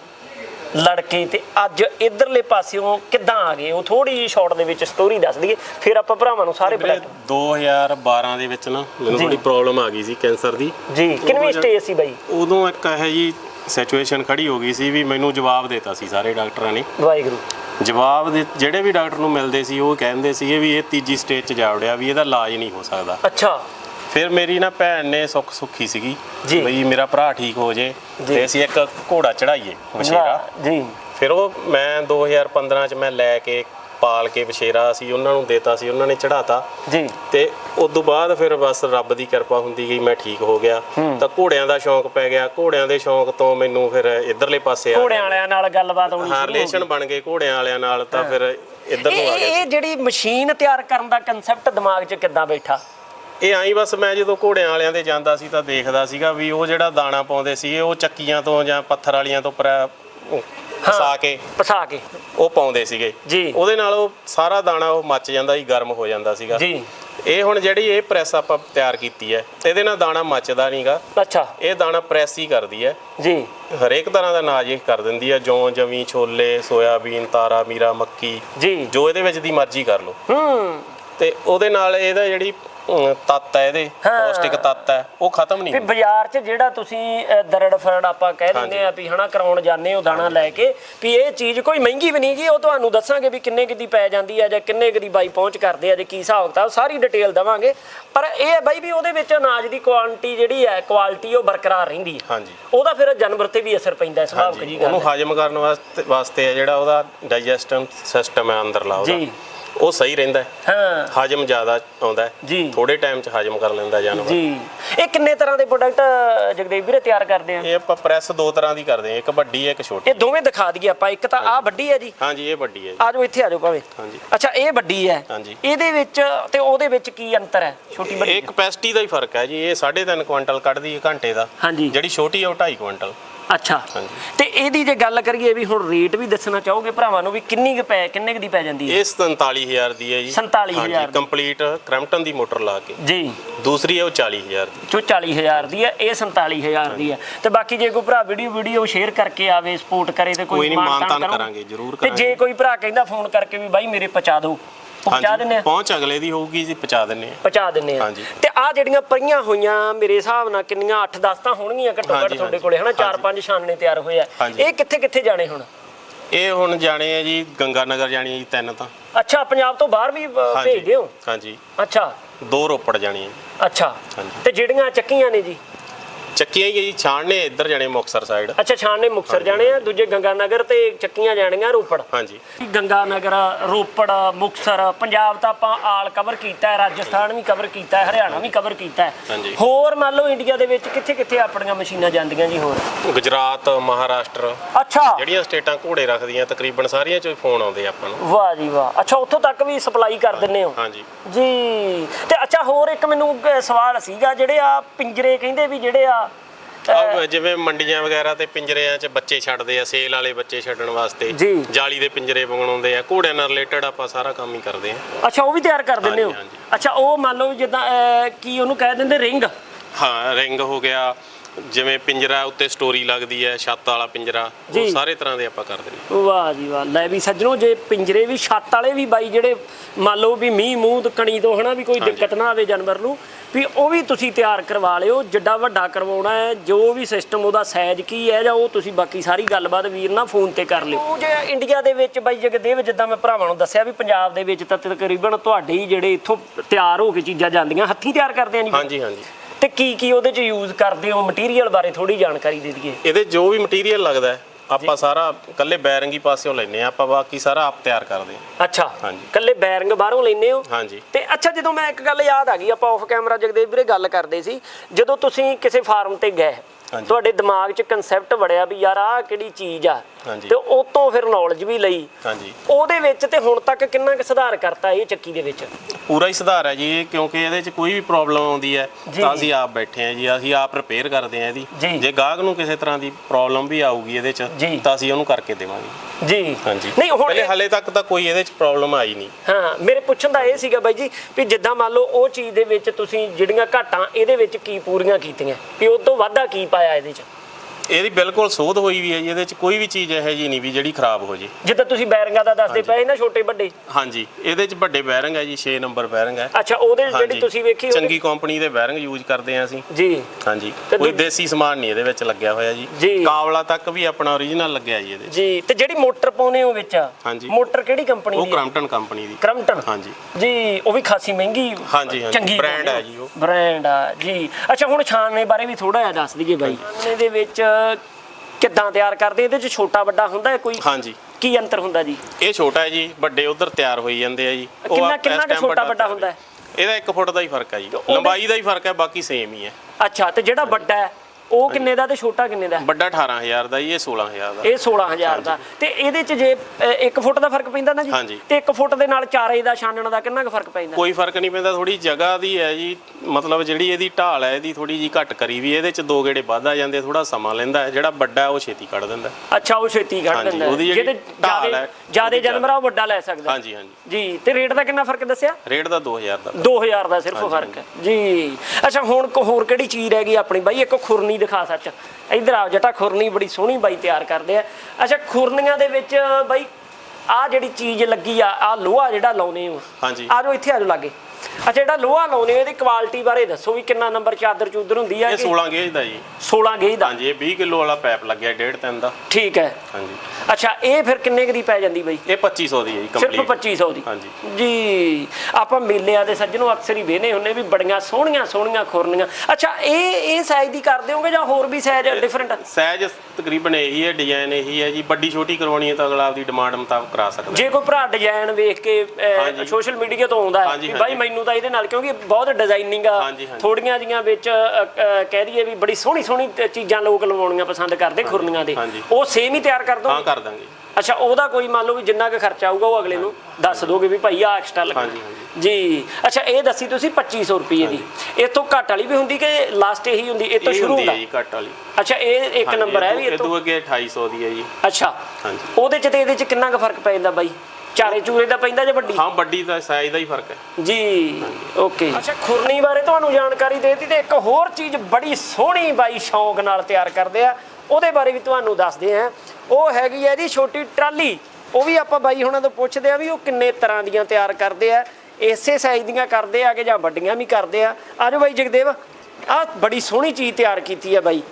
ਲੜ ਕੇ ਤੇ ਅੱਜ ਇਧਰਲੇ ਪਾਸਿਓਂ ਕਿੱਦਾਂ ਆ ਗਏ? ਉਹ ਥੋੜੀ ਜਿਹੀ ਸ਼ਾਰਟ ਦੇ ਵਿੱਚ ਸਟੋਰੀ ਦੱਸ ਦਈਏ ਫਿਰ ਆਪਾਂ ਭਰਾਵਾਂ ਨੂੰ ਸਾਰੇ ਪ੍ਰੋਡਕਟ 2012 ਦੇ ਵਿੱਚ ਨਾ ਮੈਨੂੰ। ਥੋੜੀ ਪ੍ਰੋਬਲਮ ਆ ਗਈ ਸੀ ਕੈਂਸਰ ਦੀ। ਜੀ ਉਦੋਂ ਸਟੇਜ ਸੀ ਬਾਈ? ਉਦੋਂ ਇੱਕ ਇਹੋ ਜੀ ਸਿਚੁਏਸ਼ਨ ਖੜੀ ਹੋ ਗਈ ਸੀ ਵੀ ਮੈਨੂੰ ਜਵਾਬ ਦਿੱਤਾ ਸੀ ਸਾਰੇ ਡਾਕਟਰਾਂ ਨੇ। ਵਾਹਿਗੁਰੂ। ਜਵਾਬ ਦੇ ਜਿਹੜੇ ਵੀ ਡਾਕਟਰ ਨੂੰ ਮਿਲਦੇ ਸੀ ਉਹ ਕਹਿੰਦੇ ਸੀਗੇ ਵੀ ਇਹ ਤੀਜੀ ਸਟੇਜ 'ਚ ਜਾ ਵੜਿਆ ਵੀ ਇਹਦਾ ਇਲਾਜ ਨਹੀਂ ਹੋ ਸਕਦਾ। ਅੱਛਾ। ਫਿਰ ਮੇਰੀ ਨਾ ਭੈਣ ਨੇ ਸੁੱਖ ਸੁੱਖੀ ਸੀਗੀ। ਜੀ। ਬਈ ਮੇਰਾ ਭਰਾ ਠੀਕ ਹੋ ਜੇ ਜੀ। ਤੇ ਅਸੀਂ ਇੱਕ ਘੋੜਾ ਚੜਾਈਏ ਵਾਹ, ਜੀ। ਫਿਰ ਉਹ ਮੈਂ 2015 ਚ ਮੈਂ ਲੈ ਕੇ ਪਾਲ ਕੇ ਬਸ਼ੇਰਾ ਸੀ ਉਹਨਾਂ ਨੂੰ ਦੇਤਾ ਸੀ ਉਹਨਾਂ ਨੇ ਚੜਾਤਾ ਜੀ। ਤੇ ਉਸ ਤੋਂ ਬਾਅਦ ਫਿਰ ਬਸ ਰੱਬ ਦੀ ਕਿਰਪਾ ਹੁੰਦੀ ਗਈ ਮੈਂ ਠੀਕ ਹੋ ਗਿਆ। ਤਾਂ ਘੋੜਿਆਂ ਦਾ ਸ਼ੌਂਕ ਪੈ ਗਿਆ। ਘੋੜਿਆਂ ਦੇ ਸ਼ੌਂਕ ਤੋਂ ਮੈਨੂੰ ਫਿਰ ਇਧਰਲੇ ਪਾਸੇ ਆ ਘੋੜਿਆਂ ਵਾਲਿਆਂ ਨਾਲ ਗੱਲਬਾਤ ਹੋਣੀ ਹਾਂ ਸ਼ੁਰੂ ਹੋ ਰਿਲੇਸ਼ਨ ਬਣ ਗਏ ਘੋੜਿਆਂ ਵਾਲਿਆਂ ਨਾਲ ਤਾਂ ਫਿਰ ਇੱਧਰ ਨੂੰ ਆ ਇਹ ਗਿਆ ਇਹ ਜਿਹੜੀ ਮਸ਼ੀਨ ਤਿਆਰ ਕਰਨ ਦਾ ਕਨਸੈਪਟ ਦਿਮਾਗ 'ਚ ਕਿੱਦਾਂ ਬੈਠਾ? ਇਹ ਆਈ ਬਸ ਮੈਂ ਜਦੋਂ ਘੋੜਿਆਂ ਵਾਲਿਆਂ ਦੇ ਜਾਂਦਾ ਸੀ ਤਾਂ ਦੇਖਦਾ ਸੀਗਾ ਵੀ ਉਹ ਜਿਹੜਾ ਦਾਣਾ ਪਾਉਂਦੇ ਸੀਗੇ ਉਹ ਚੱਕੀਆਂ ਤੋਂ ਜਾਂ ਪੱਥਰ ਵਾਲੀਆਂ ਤੋਂ ਪਰ ਫਸਾ ਕੇ ਪਸਾ ਕੇ। ਉਹ ਪਾਉਂਦੇ ਸੀਗੇ। ਜੀ। ਉਹਦੇ ਨਾਲ ਉਹ ਸਾਰਾ ਦਾਣਾ ਉਹ ਮੱਚ ਜਾਂਦਾ ਸੀ ਗਰਮ ਹੋ ਜਾਂਦਾ ਸੀਗਾ। ਜੀ। ਇਹ ਹੁਣ ਜਿਹੜੀ ਇਹ ਪ੍ਰੈਸ ਆਪਾਂ ਤਿਆਰ ਕੀਤੀ ਹੈ ਇਹਦੇ ਨਾਲ ਦਾਣਾ ਮੱਚਦਾ ਨਹੀਂਗਾ ਅੱਛਾ। ਇਹ ਦਾਣਾ ਪ੍ਰੈਸ ਹੀ ਕਰਦੀ ਹੈ। ਜੀ। ਹਰੇਕ ਤਰ੍ਹਾਂ ਦਾ ਅਨਾਜ ਇਹ ਕਰ ਦਿੰਦੀ ਹੈ ਜੌਂ ਜਵੀਂ ਛੋਲੇ ਸੋਇਆਬੀਨ ਤਾਰਾ ਮੀਰਾ ਮੱਕੀ। ਜੀ। ਜੋ ਇਹਦੇ ਵਿੱਚ ਦੀ ਮਰਜ਼ੀ ਕਰ ਲਓ। ਹੂੰ। ਤੇ ਉਹਦੇ ਨਾਲ ਇਹਦਾ ਜਿਹੜੀ ਅਮ, ਤੱਤ ਹੈ ਇਹਦੇ ਹਾਂ। ਪੌਸ਼ਟਿਕ ਤੱਤ ਹੈ ਉਹ ਖਤਮ ਨਹੀਂ ਵੀ ਹੁੰਦੀ। ਬਾਜ਼ਾਰ 'ਚ ਜਿਹੜਾ ਤੁਸੀਂ ਅ, ਦਰੜ ਫਰੜ ਆਪਾਂ ਕਹਿ ਦਿੰਦੇ ਆ ਵੀ ਹਨਾ ਕਰਾਉਣ ਜਾਂਦੇ ਹੋ ਦਾਣਾ ਲੈ ਕੇ ਵੀ ਇਹ ਚੀਜ਼ ਕੋਈ ਮਹਿੰਗੀ ਵੀ ਨਹੀਂ ਗੀ ਉਹ ਤੁਹਾਨੂੰ ਦੱਸਾਂਗੇ ਵੀ ਕਿੰਨੇ ਕੁ ਦੀ ਪੈ ਜਾਂਦੀ ਆ ਜਾਂ ਕਿੰਨੇ ਕੁ ਦੀ ਬਾਈ ਪਹੁੰਚ ਕਰਦੇ ਆ ਜੇ ਕੀ ਹਿਸਾਬ ਕਿਤਾਬ ਸਾਰੀ ਡਿਟੇਲ ਦਵਾਂਗੇ। ਪਰ ਇਹ ਹੈ ਬਾਈ ਵੀ ਉਹਦੇ ਵਿੱਚ ਅਨਾਜ ਦੀ ਕੁਆਂਟੀਟੀ ਜਿਹੜੀ ਹੈ ਕੁਆਲਿਟੀ ਉਹ ਬਰਕਰਾਰ ਰਹਿੰਦੀ ਹੈ। ਹਾਂਜੀ। ਉਹਦਾ ਫਿਰ ਜਾਨਵਰ ਤੇ ਵੀ ਅਸਰ ਪੈਂਦਾ ਹੈ ਸੁਭਾਵਿਕ ਜੀ ਗੱਲ ਉਹਨੂੰ ਹੈ। ਹਜਮ ਕਰਨ ਵਾਸਤੇ ਵਾਸਤੇ ਹੈ ਜਿਹੜਾ ਉਹਦਾ ਡਾਈਜੈਸਟਿਵ ਸਿਸਟਮ ਹੈ ਅੰਦਰਲਾ ਉਹਦਾ। ਜੀ। ਉਹ ਸਹੀ ਰਹਿੰਦਾ ਹੈ। ਹਾਂ। ਹਜਮ ਜ਼ਿਆਦਾ ਆਉਂਦਾ ਹੈ। ਜੀ। ਥੋੜੇ ਟਾਈਮ 'ਚ ਹਜਮ ਕਰ ਲੈਂਦਾ ਜਾਨਵਰ। ਜੀ। ਇਹ ਕਿੰਨੇ ਤਰ੍ਹਾਂ ਦੇ ਪ੍ਰੋਡਕਟ ਜਗਦੇਵ ਵੀਰੇ ਤਿਆਰ ਕਰਦੇ ਆ? ਇਹ ਆਪਾਂ ਪ੍ਰੈਸ ਦੋ ਤਰ੍ਹਾਂ ਦੀ ਕਰਦੇ ਹਾਂ ਇੱਕ ਵੱਡੀ ਹੈ ਇੱਕ ਛੋਟੀ। ਇਹ ਦੋਵੇਂ ਦਿਖਾ ਦਈਏ ਆਪਾਂ ਇੱਕ ਤਾਂ ਆਹ ਵੱਡੀ ਹੈ ਜੀ। ਹਾਂਜੀ ਇਹ ਵੱਡੀ ਹੈ ਜੀ। ਆ ਜਾਓ ਇੱਥੇ ਆ ਜਾਓ ਭਾਵੇਂ। ਹਾਂਜੀ। ਅੱਛਾ ਇਹ ਵੱਡੀ ਹੈ। ਹਾਂਜੀ। ਇਹਦੇ ਵਿੱਚ ਤੇ ਉਹਦੇ ਵਿੱਚ ਕੀ ਅੰਤਰ ਹੈ? ਛੋਟੀ ਵੱਡੀ ਇਹ ਕਪੈਸਿਟੀ ਦਾ ਹੀ ਫ਼ਰਕ ਹੈ ਜੀ। ਇਹ 3.5 ਕੁਇੰਟਲ ਕੱਢਦੀ ਹੈ ਘੰਟੇ ਦਾ। ਹਾਂਜੀ। ਜਿਹੜੀ ਛੋਟੀ ਹੈ ਉਹ 2.5 ਕੁਇੰਟਲ। ਅੱਛਾ। ਤੇ ਇਹਦੀ ਜੇ ਗੱਲ ਕਰੀਏ ਵੀ ਹੁਣ ਰੇਟ ਵੀ ਦੱਸਣਾ ਚਾਹੋਗੇ ਭਰਾਵਾਂ ਨੂੰ ਵੀ ਕਿੰਨੀ ਕੁ ਪੈ ਕਿੰਨੇ ਕੁ ਦੀ ਪੈ ਜਾਂਦੀ ਹੈ? ਇਹ 47000 ਦੀ ਹੈ ਜੀ। 47,000 ਹਾਂਜੀ ਕੰਪਲੀਟ ਕ੍ਰੈਂਪਟਨ ਦੀ ਮੋਟਰ ਲਾ ਕੇ। ਜੀ। ਦੂਸਰੀ ਹੈ ਉਹ 40000 ਦੀ। ਜੋ 40000 ਦੀ ਹੈ ਇਹ 47000 ਦੀ ਹੈ। ਤੇ ਬਾਕੀ ਜੇ ਕੋਈ ਭਰਾ ਵੀਡੀਓ ਵੀਡੀਓ ਸ਼ੇਅਰ ਕਰਕੇ ਆਵੇ ਸਪੋਰਟ ਕਰੇ ਤੇ ਕੋਈ ਮਾਨਤਾਨ ਮਾਨਤਾਨ ਕਰੋ। ਕਰਾਂਗੇ, ਜ਼ਰੂਰ ਤੇ ਜੇ ਕਰਾਂਗੇ। ਕੋਈ ਭਰਾ ਕਹਿੰਦਾ ਫੋਨ ਕਰਕੇ ਵੀ ਬਾਈ ਮੇਰੇ ਪਹੁੰਚਾ ਦਿਓ। ਪਹੁੰਚਾ ਦਿੰਨੇ ਆ। ਪਹੁੰਚ ਅਗਲੇ ਦੀ ਹੋਊਗੀ ਜੀ ਪਹੁੰਚਾ ਦਿੰਨੇ ਆ। ਪਹੁੰਚਾ ਦਿੰਨੇ ਆ। ਹਾਂਜੀ। ਤੇ ਆ ਜਿਹੜੀਆਂ ਪਈਆਂ ਹੋਈਆਂ ਮੇਰੇ ਹਿਸਾਬ ਨਾਲ ਕਿੰਨੀਆਂ 8-10 ਤਾਂ ਹੋਣਗੀਆਂ ਘੱਟੋ ਘੱਟ ਹਾਂਜੀ, ਤੁਹਾਡੇ। ਕੋਲੇ ਹਨਾ? ਹਾਂਜੀ। 4-5 ਛਾਨਣੇ ਤਿਆਰ ਹੋਏ ਆ। ਹਾਂਜੀ। ਇਹ ਕਿੱਥੇ ਕਿੱਥੇ ਜਾਣੇ ਹੁਣ? ਇਹ ਹੁਣ ਜਾਣੇ ਆ ਜੀ ਗੰਗਾ ਨਗਰ ਜਾਣੀ ਆ ਜੀ ਤਿੰਨ ਤਾਂ। ਅੱਛਾ ਪੰਜਾਬ ਤੋਂ ਬਾਹਰ ਵੀ ਅ, ਭੇਜਦੇ ਹੋ? ਹਾਂਜੀ। ਅੱਛਾ। ਦੋ ਰੋਪੜ ਜਾਣੀ ਹੈ ਅੱਛਾ। ਹਾਂਜੀ। ਤੇ ਜਿਹੜੀਆਂ ਚੱਕੀਆਂ ਨੇ ਜੀ? ਚੱਕੀਆਂ ਹੀ ਜੀ ਛਾਣਨੇ ਇੱਧਰ ਜਾਣੇ ਮੁਕਸਰ ਸਾਈਡ ਅੱਛਾ ਛਾਨਣੇ ਮੁਕਸਰ ਜਾਣੇ ਆ ਦੂਜੇ ਗੰਗਾ ਨਗਰ ਤੇ ਚੱਕੀਆਂ ਜਾਣੀਆਂ ਰੋਪੜ। ਹਾਂਜੀ। ਗੰਗਾ ਨਗਰ ਰੋਪੜ ਮੁਕਸਰ ਪੰਜਾਬ ਤਾਂ ਆਪਾਂ ਆਲ ਕਵਰ ਕੀਤਾ ਹੈ ਰਾਜਸਥਾਨ ਵੀ ਕਵਰ ਕੀਤਾ ਹੈ ਹਰਿਆਣਾ ਵੀ ਕਵਰ ਕੀਤਾ ਹੈ। ਹਾਂਜੀ। ਹੋਰ ਮੰਨ ਲਓ ਇੰਡੀਆ ਦੇ ਵਿੱਚ ਕਿੱਥੇ ਕਿੱਥੇ ਆਪਣੀਆਂ ਮਸ਼ੀਨਾਂ ਜਾਂਦੀਆਂ ਜੀ ਹੋਰ? ਗੁਜਰਾਤ ਮਹਾਰਾਸ਼ਟਰ ਅੱਛਾ। ਜਿਹੜੀਆਂ ਸਟੇਟਾਂ ਘੋੜੇ ਰੱਖਦੀਆਂ ਤਕਰੀਬਨ ਸਾਰੀਆਂ ਚੋਂ ਫੋਨ ਆਉਂਦੇ ਆਪਾਂ ਨੂੰ। ਵਾਹ ਜੀ ਵਾਹ। ਅੱਛਾ ਉੱਥੋਂ ਤੱਕ ਵੀ ਸਪਲਾਈ ਕਰ ਦਿੰਦੇ ਹੋ? ਹਾਂਜੀ। ਜੀ। ਤੇ ਅੱਛਾ ਹੋਰ ਇੱਕ ਮੈਨੂੰ ਸਵਾਲ ਸੀਗਾ ਜਿਹੜੇ ਆ ਪਿੰਜਰੇ ਕਹਿੰਦੇ ਵੀ ਜਿਹੜੇ ਆ ਆਹ ਜਿਵੇਂ ਮੰਡੀਆਂ ਵਗੈਰਾ ਤੇ ਪਿੰਜਰਿਆਂ 'ਚ ਬੱਚੇ ਛੱਡਦੇ ਆ ਸੇਲ ਵਾਲੇ ਬੱਚੇ ਛੱਡਣ ਵਾਸਤੇ ਜੀ। ਜਾਲੀ ਦੇ ਪਿੰਜਰੇ ਬਣਾਉਂਦੇ ਆ ਘੋੜਿਆਂ ਨਾਲ ਰਿਲੇਟਡ ਆਪਾਂ ਸਾਰਾ ਕੰਮ ਹੀ ਕਰਦੇ ਆ ਅੱਛਾ ਉਹ ਵੀ ਤਿਆਰ ਕਰ ਦਿੰਦੇ ਹੋ ਹਾਂਜੀ। ਅੱਛਾ ਉਹ ਮੰਨ ਲਓ ਵੀ ਜਿੱਦਾਂ ਅਹ, ਕੀ ਉਹਨੂੰ ਕਹਿ ਦਿੰਦੇ ਰਿੰਗ ਹਾਂ ਰਿੰਗ ਹੋ ਗਿਆ ਜਿਵੇਂ ਪਿੰਜਰਾ ਉੱਤੇ ਸਟੋਰੀ ਲੱਗਦੀ ਹੈ ਛੱਤ ਵਾਲਾ ਪਿੰਜਰਾ ਜੀ। ਉਹ ਸਾਰੇ ਤਰ੍ਹਾਂ ਦੇ ਆਪਾਂ ਕਰਦੇ ਨੇ। ਵਾਹ ਜੀ ਵਾਹ। ਲੈ ਵੀ ਸੱਜਣੋ ਜੇ ਪਿੰਜਰੇ ਵੀ ਛੱਤ ਵਾਲੇ ਵੀ ਬਾਈ ਜਿਹੜੇ ਮੰਨ ਲਓ ਵੀ ਮੀਂਹ ਮੂੰਹ ਤੋਂ ਕਣੀ ਤੋਂ ਹਨਾ ਵੀ ਕੋਈ। ਦਿੱਕਤ ਨਾ ਆਵੇ ਜਾਨਵਰ ਨੂੰ ਵੀ ਉਹ ਵੀ ਤੁਸੀਂ ਤਿਆਰ ਕਰਵਾ ਲਿਓ ਜਿੱਡਾ ਵੱਡਾ ਕਰਵਾਉਣਾ ਹੈ ਜੋ ਵੀ ਸਿਸਟਮ ਉਹਦਾ ਸਾਈਜ਼ ਕੀ ਹੈ ਜਾਂ ਉਹ ਤੁਸੀਂ ਬਾਕੀ ਸਾਰੀ ਗੱਲਬਾਤ ਵੀਰ ਨਾਲ ਫੋਨ ਤੇ ਕਰ ਲਿਓ। ਉਹ ਜੇ ਇੰਡੀਆ ਦੇ ਵਿੱਚ ਬਾਈ ਜਗਦੇਵ ਜਿੱਦਾਂ ਮੈਂ ਭਰਾਵਾਂ ਨੂੰ ਦੱਸਿਆ ਵੀ ਪੰਜਾਬ ਦੇ ਵਿੱਚ ਤਾਂ ਤਕਰੀਬਨ ਤੁਹਾਡੇ ਹੀ ਜਿਹੜੇ ਇੱਥੋਂ ਤਿਆਰ ਹੋ ਕੇ ਚੀਜ਼ਾਂ ਜਾਂਦੀਆਂ ਹੱਥੀਂ ਤਿਆਰ ਕਰਦੇ ਆ ਜੀ? ਹਾਂਜੀ ਹਾਂਜੀ। ਤੇ ਕੀ ਕੀ ਉਹਦੇ ਚ ਯੂਜ਼ ਕਰਦੇ ਹੋ? ਮਟੀਰੀਅਲ ਬਾਰੇ ਥੋੜੀ ਜਾਣਕਾਰੀ ਦੇ ਦਈਏ। ਇਹਦੇ ਜੋ ਵੀ ਮਟੀਰੀਅਲ ਲੱਗਦਾ ਹੈ ਆਪਾਂ ਸਾਰਾ ਕੱਲੇ ਬੈਰਿੰਗ ਹੀ ਪਾਸਿਓਂ ਲੈਨੇ ਆ ਆਪਾਂ ਬਾਕੀ ਸਾਰਾ ਆਪ ਤਿਆਰ ਕਰਦੇ ਆ ਅੱਛਾ ਹਾਂਜੀ। ਕੱਲੇ ਬੈਰਿੰਗ ਬਾਹਰੋਂ ਲੈਨੇ ਹੋ? ਹਾਂਜੀ। ਤੇ ਅੱਛਾ ਜਦੋਂ ਮੈਂ ਇੱਕ ਗੱਲ ਯਾਦ ਆ ਗਈ ਆਪਾਂ ਆਫ ਕੈਮਰਾ ਜਗਦੇਵ ਵੀਰੇ ਗੱਲ ਕਰਦੇ ਸੀ ਜਦੋਂ ਤੁਸੀਂ ਕਿਸੇ ਫਾਰਮ ਤੇ ਗਏ। ਤੁਹਾਡੇ ਦਿਮਾਗ 'ਚ ਕਨਸੈਪਟ ਵੜਿਆ ਵੀ ਯਾਰ ਆਹ ਕਿਹੜੀ ਚੀਜ਼ ਆ। ਤੇ ਉਹ ਤੋਂ ਫਿਰ ਨੌਲੇਜ ਵੀ ਲਈ ਹਾਂਜੀ ਉਹਦੇ ਵਿੱਚ ਤੇ ਹੁਣ ਤੱਕ ਕਿੰਨਾ ਕੁ ਸੁਧਾਰ ਕਰਤਾ ਇਹ ਚੱਕੀ ਦੇ ਵਿੱਚ ਪੂਰਾ ਹੀ ਸੁਧਾਰ ਹੈ ਜੀ ਕਿਉਂਕਿ ਇਹਦੇ 'ਚ ਕੋਈ ਵੀ ਪ੍ਰੋਬਲਮ ਆਉਂਦੀ ਹੈ। ਤਾਂ ਅਸੀਂ ਆਪ ਬੈਠੇ ਆ ਜੀ ਅਸੀਂ ਆਪ ਰਿਪੇਅਰ ਕਰਦੇ ਆ ਜੀ। ਇਹਦੀ ਜੇ ਗਾਹਕ ਨੂੰ ਕਿਸੇ ਤਰ੍ਹਾਂ ਦੀ ਪ੍ਰੋਬਲਮ ਵੀ ਆਊਗੀ ਇਹਦੇ 'ਚ। ਤਾਂ ਅਸੀਂ ਉਹਨੂੰ ਕਰਕੇ ਦੇਵਾਂਗੇ ਜੀ। ਹਾਂਜੀ। ਨਹੀਂ ਹੁਣ ਪਹਿਲੇ ਹਲੇ ਤੱਕ ਤਾਂ ਕੋਈ ਇਹਦੇ 'ਚ ਪ੍ਰੋਬਲਮ ਆਈ ਨਹੀਂ। ਹਾਂ ਮੇਰੇ ਪੁੱਛਣ ਦਾ ਇਹ ਸੀਗਾ ਬਾਈ ਜੀ ਵੀ ਜਿੱਦਾਂ ਮੰਨ ਲਓ ਉਹ ਚੀਜ਼ ਦੇ ਵਿੱਚ ਤੁਸੀਂ ਜਿਹੜੀਆਂ ਘਾਟਾਂ ਇਹਦੇ ਵਿੱਚ ਕੀ ਪੂਰੀਆਂ ਕੀਤੀਆਂ ਵੀ ਉਹ ਤੋਂ ਵਾਧਾ ਕੀ ਪਾਇਆ ਇਹਦੇ 'ਚ? ਇਹਦੀ ਬਿਲਕੁਲ ਸੋਧ ਹੋਈ ਵੀ ਹੈ ਜੀ ਇਹਦੇ 'ਚ ਕੋਈ ਵੀ ਚੀਜ਼ ਇਹੋ ਜੀ ਨਹੀਂ ਵੀ ਜਿਹੜੀ ਖਰਾਬ ਹੋ ਜੇ। ਜਿੱਦਾਂ ਤੁਸੀਂ ਬੈਰਿੰਗਾਂ ਦਾ ਦੱਸਦੇ ਪਏ ਨਾ ਛੋਟੇ ਵੱਡੇ। ਹਾਂਜੀ ਇਹਦੇ 'ਚ ਵੱਡੇ ਬੈਰਿੰਗ ਹੈ ਜੀ 6 ਨੰਬਰ ਬੈਰਿੰਗ ਹੈ। ਅੱਛਾ ਉਹਦੇ ਜਿਹੜੀ। ਤੁਸੀਂ ਵੇਖੀ ਚੰਗੀ ਕੰਪਨੀ ਦੇ ਬੈਰਿੰਗ ਯੂਜ਼ ਕਰਦੇ ਆ ਅਸੀਂ। ਜੀ। ਹਾਂਜੀ ਕੋਈ ਦੇਸੀ ਸਮਾਨ ਨਹੀਂ ਇਹਦੇ ਵਿੱਚ ਲੱਗਿਆ ਹੋਇਆ ਜੀ। ਕਾਵਲਾ ਤੱਕ ਵੀ ਆਪਣਾ ਓਰੀਜਨਲ ਲੱਗਿਆ ਜੀ ਇਹਦੇ ਜੀ ਤੇ ਜਿਹੜੀ ਮੋਟਰ ਪਾਉਨੇ ਹੋ ਵਿੱਚ ਹਾਂਜੀ। ਮੋਟਰ ਕਿਹੜੀ ਕੰਪਨੀ ਉਹ ਦੀ ਹੈ? ਕ੍ਰਮਟਨ ਕੰਪਨੀ ਦੀ। ਕ੍ਰਮਟਨ ਹਾਂਜੀ। ਜੀ ਉਹ ਵੀ ਖਾਸੀ ਮਹਿੰਗੀ ਹਾਂਜੀ, ਹਾਂਜੀ, ਪਾਉਂਦੇ ਹੋ। ਜੀ ਉਹ। ਬ੍ਰਾਂਡ ਆ ਜੀ। ਅੱਛਾ ਹੁਣ ਛਾਨਣੇ ਬਾਰੇ ਵੀ ਥੋੜਾ ਜਿਹਾ ਦੱਸ ਦਈਏ ਬਾਈ। ਛਾਨਣੇ ਦੇ ਵਿੱਚ ਕਿੱਦਾਂ ਤਿਆਰ ਕਰਦੇ? ਇਹਦੇ ਚ ਛੋਟਾ ਵੱਡਾ ਹੁੰਦਾ ਹੈ ਕੋਈ ਹਾਂਜੀ। ਕੀ ਅੰਤਰ ਹੁੰਦਾ ਜੀ? ਇਹ ਛੋਟਾ ਹੈ ਜੀ ਵੱਡੇ ਉਧਰ ਤਿਆਰ ਹੋਈ ਜਾਂਦੇ ਆ ਜੀ। ਕਿੰਨਾ- ਕਿੰਨਾ ਛੋਟਾ ਵੱਡਾ ਹੁੰਦਾ ਹੈ? ਇਹਦਾ 1 ਫੁੱਟ ਦਾ ਹੀ ਫ਼ਰਕ ਹੈ ਜੀ। ਲੰਬਾਈ ਦਾ ਹੀ ਫ਼ਰਕ ਹੈ ਬਾਕੀ ਸੇਮ ਹੀ ਹੈ। ਅੱਛਾ ਤੇ ਜਿਹੜਾ ਵੱਡਾ ਹੈ ਉਹ ਕਿੰਨੇ ਦਾ ਤੇ ਛੋਟਾ ਕਿੰਨੇ ਦਾ? ਵੱਡਾ 18000 ਦਾ ਜੀ ਇਹ 16000 ਦਾ। ਇਹ 16000 ਦਾ। ਤੇ ਇਹਦੇ ਚ ਜੇ 1 ਫੁੱਟ ਦਾ ਫ਼ਰਕ ਪੈਂਦਾ ਨਾ ਜੀ। ਤੇ 1 ਫੁੱਟ ਦੇ ਨਾਲ ਚਾਰੇ ਦਾ ਛਾਨਣ ਦਾ ਕਿੰਨਾ ਕੁ ਫ਼ਰਕ ਪੈਂਦਾ? ਕੋਈ ਫ਼ਰਕ ਨਹੀਂ ਪੈਂਦਾ ਥੋੜੀ ਜਗ੍ਹਾ ਦੀ ਹੈ ਜੀ। ਮਤਲਬ ਜਿਹੜੀ ਇਹਦੀ ਢਾਲ ਹੈ ਇਹਦੀ ਥੋੜੀ ਜੀ ਘੱਟ ਕਰੀ ਵੀ ਇਹਦੇ ਚ ਦੋ ਗੇੜੇ ਵੱਧ ਆ ਜਾਂਦੇ ਥੋੜਾ ਸਮਾਂ ਲੈਂਦਾ ਹੈ। ਜਿਹੜਾ ਵੱਡਾ ਉਹ ਛੇਤੀ ਕੱਢ ਦਿੰਦਾ। ਅੱਛਾ ਉਹ ਛੇਤੀ ਕੱਢ ਦਿੰਦਾ ਜਿਹਦੇ ਢਾਲ ਜਿਆਦੇ ਹੈ, ਜਿਆਦੇ ਉਹਦੀ ਜਨਮ ਰਾ ਉਹ ਵੱਡਾ ਲੈ ਸਕਦਾ। ਹਾਂਜੀ ਹਾਂਜੀ। ਜੀ ਤੇ ਰੇਟ ਦਾ ਕਿੰਨਾ ਫ਼ਰਕ ਦੱਸਿਆ? ਰੇਟ ਦਾ 2000 ਦਾ। 2000 ਦਾ ਸਿਰਫ ਫ਼ਰਕ ਹੈ। ਜੀ। ਅੱਛਾ ਹੁਣ ਕੋ ਹੋਰ ਕਿਹੜੀ ਚੀਜ਼ ਰਹਿ ਗਈ ਆਪਣੀ? ਬਾਈ ਇੱਕ ਖੁਰਨੀ ਦਿਖਾ ਸੱਚ। ਇਧਰ ਆ ਜਟਾ ਖੁਰਨੀ ਬੜੀ ਸੋਹਣੀ ਬਾਈ ਤਿਆਰ ਕਰਦੇ ਆ। ਅੱਛਾ ਖੁਰਨੀਆਂ ਦੇ ਵਿੱਚ ਬਾਈ ਆ ਜਿਹੜੀ ਚੀਜ਼ ਲੱਗੀ ਆ ਆ ਲੋਹਾ ਜਿਹੜਾ ਲਾਉਨੇ ਹੋ। ਹਾਂਜੀ। ਆ ਜਾਓ ਇੱਥੇ ਆ ਜਾਓ ਲਾਗੇ। ਅੱਛਾ ਜਿਹੜਾ ਲੋਹਾ ਲਾਉਨੇ ਇਹਦੀ ਕੁਆਲਿਟੀ ਬਾਰੇ ਦੱਸੋ ਵੀ ਕਿੰਨਾ ਨੰਬਰ ਚਾਦਰ ਚੂਦਰ ਹੁੰਦੀ ਆ ਇਹ ਕਿ 16 ਗੇਜ ਦਾ ਜੀ। 16 ਗੇਜ ਦਾ? ਹਾਂਜੀ ਇਹ 20 ਕਿਲੋ ਵਾਲਾ ਪੈਪ ਲੱਗਿਆ ਡੇਢ ਤਿੰਨ ਦਾ। ਠੀਕ ਹੈ। ਹਾਂਜੀ। ਅੱਛਾ ਇਹ ਫਿਰ ਕਿੰਨੇ ਦੀ ਪੈ ਜਾਂਦੀ ਬਾਈ? ਇਹ 2500 ਦੀ ਹੈ ਜੀ ਸਿਰਫ ਕੰਪਲੀਟ 2500 ਦੀ। ਹਾਂਜੀ। ਜੀ ਆਪਾਂ ਮੇਲਿਆਂ ਦੇ ਸੱਜਣੋਂ ਅਕਸਰ ਹੀ ਵੇਨੇ ਹੁੰਨੇ ਵੀ ਬੜੀਆਂ ਸੋਹਣੀਆਂ ਸੋਹਣੀਆਂ ਖੁਰਨੀਆਂ। ਅੱਛਾ ਇਹ ਇਹ ਸਾਈਜ਼ ਦੀ ਕਰ ਦਿਓਗੇ ਜਾਂ ਹੋਰ ਵੀ ਸਾਈਜ਼ ਡਿਫਰੈਂਟ ਸਾਈਜ਼ ਤਕਰੀਬਨ ਇਹੀ ਹੈ ਡਿਜ਼ਾਈਨ ਇਹੀ ਹੈ ਜੀ ਵੱਡੀ ਛੋਟੀ ਕਰਵਾਉਣੀ ਹੈ ਤਾਂ ਅਗਲਾ ਆਪਦੀ ਡਿਮਾਂਡ ਮੁਤਾਬਕ ਕਰਾ ਸਕਦਾ ਜੇ ਕੋਈ ਭਰਾ ਡਿਜ਼ਾਈਨ ਵੇਖ ਕੇ। ਸੋਸ਼ਲ ਮੀਡੀਆ ਤੋਂ ਆਉਂਦਾ ਹੈ ਵੀ ਬਾਈ। ਮੈਨੂੰ ਤਾਂ ਇਹਦੇ ਨਾਲ ਕਿਉਂਕਿ ਬਹੁਤ ਡਿਜ਼ਾਈਨਿੰਗ ਆ। ਥੋੜੀਆਂ ਜੀਆਂ ਵਿੱਚ ਕਹਿ ਦਈਏ ਵੀ ਬੜੀ ਸੋਹਣੀ ਸੋਹਣੀ ਚੀਜ਼ਾਂ ਲੋਕ ਲਵਾਉਣੀਆਂ ਪਸੰਦ ਕਰਦੇ ਖੁਰਨੀਆਂ ਦੇ। ਉਹ ਸੇਮ ਹੀ ਤਿਆਰ ਕਰ ਦੋ ਹਾਂ ਕਰ ਦਾਂਗੇ ਅੱਛਾ ਉਹਦਾ ਕੋਈ ਮੰਨ ਲਓ ਵੀ ਜਿੰਨਾ ਕੁ ਖਰਚਾ ਆਊਗਾ ਉਹ ਅਗਲੇ ਨੂੰ ਦੱਸ ਦੋਗੇ ਵੀ ਭਾਈ ਆ ਐਕਸਟਰਾ ਲੱਗਣਾ। ਜੀ। ਅੱਛਾ ਇਹ ਦੱਸੀ ਤੁਸੀਂ 2500 ਰੁਪਏ ਦੀ। ਇਹ ਤੋਂ ਘੱਟ ਵਾਲੀ ਵੀ ਹੁੰਦੀ ਕਿ ਲਾਸਟ ਇਹੀ ਹੁੰਦੀ? ਇਹ ਤੋਂ ਸ਼ੁਰੂ ਹੁੰਦੀ ਜੀ ਵਾਲੀ। ਅੱਛਾ ਇਹ ਇੱਕ ਨੰਬਰ ਹੈ ਵੀ ਇਹ ਤੋਂ ਤੋਂ? ਅੱਗੇ 2800 ਦੀ ਹੈ ਜੀ। ਅੱਛਾ। ਹਾਂਜੀ। ਉਹਦੇ ਚ ਤੇ ਇਹਦੇ ਚ ਕਿੰਨਾ ਕੁ ਫ਼ਰਕ ਪੈ ਜਾਂਦਾ ਬਾਈ? ਚਾਰੇ ਚੂਰੇ ਦਾ ਪੈਂਦਾ ਜਾਂ ਵੱਡੀ? ਹਾਂ ਵੱਡੀ ਦਾ ਸਾਈਜ਼ ਦਾ ਹੀ ਫ਼ਰਕ ਹੈ। ਜੀ ਓਕੇ ਅੱਛਾ ਖੁਰਨੀ ਬਾਰੇ ਤੁਹਾਨੂੰ ਜਾਣਕਾਰੀ ਦੇ ਦਿੱਤੀ ਤੇ ਇੱਕ ਹੋਰ ਚੀਜ਼ ਬੜੀ ਸੋਹਣੀ ਬਾਈ ਸ਼ੌਂਕ ਨਾਲ ਤਿਆਰ ਕਰਦੇ ਆ। ਉਹਦੇ ਬਾਰੇ ਵੀ ਤੁਹਾਨੂੰ ਦੱਸਦੇ ਆ। ਉਹ ਹੈਗੀ ਹੈ ਜੀ ਛੋਟੀ ਟਰਾਲੀ। ਉਹ ਵੀ ਆਪਾਂ ਬਾਈ ਹੁਣਾਂ ਤੋਂ ਪੁੱਛਦੇ ਆ ਵੀ ਉਹ ਕਿੰਨੇ ਤਰ੍ਹਾਂ ਦੀਆਂ ਤਿਆਰ ਕਰਦੇ ਆ, ਇਸੇ ਸਾਈਜ਼ ਦੀਆਂ ਕਰਦੇ ਆ ਕਿ ਜਾਂ ਵੱਡੀਆਂ ਵੀ ਕਰਦੇ ਆ। ਆਜੋ ਬਾਈ ਜਗਦੇਵ ਆ ਬੜੀ ਸੋਹਣੀ ਚੀਜ਼ ਤਿਆਰ ਕੀਤੀ ਆ ਬਾਈ।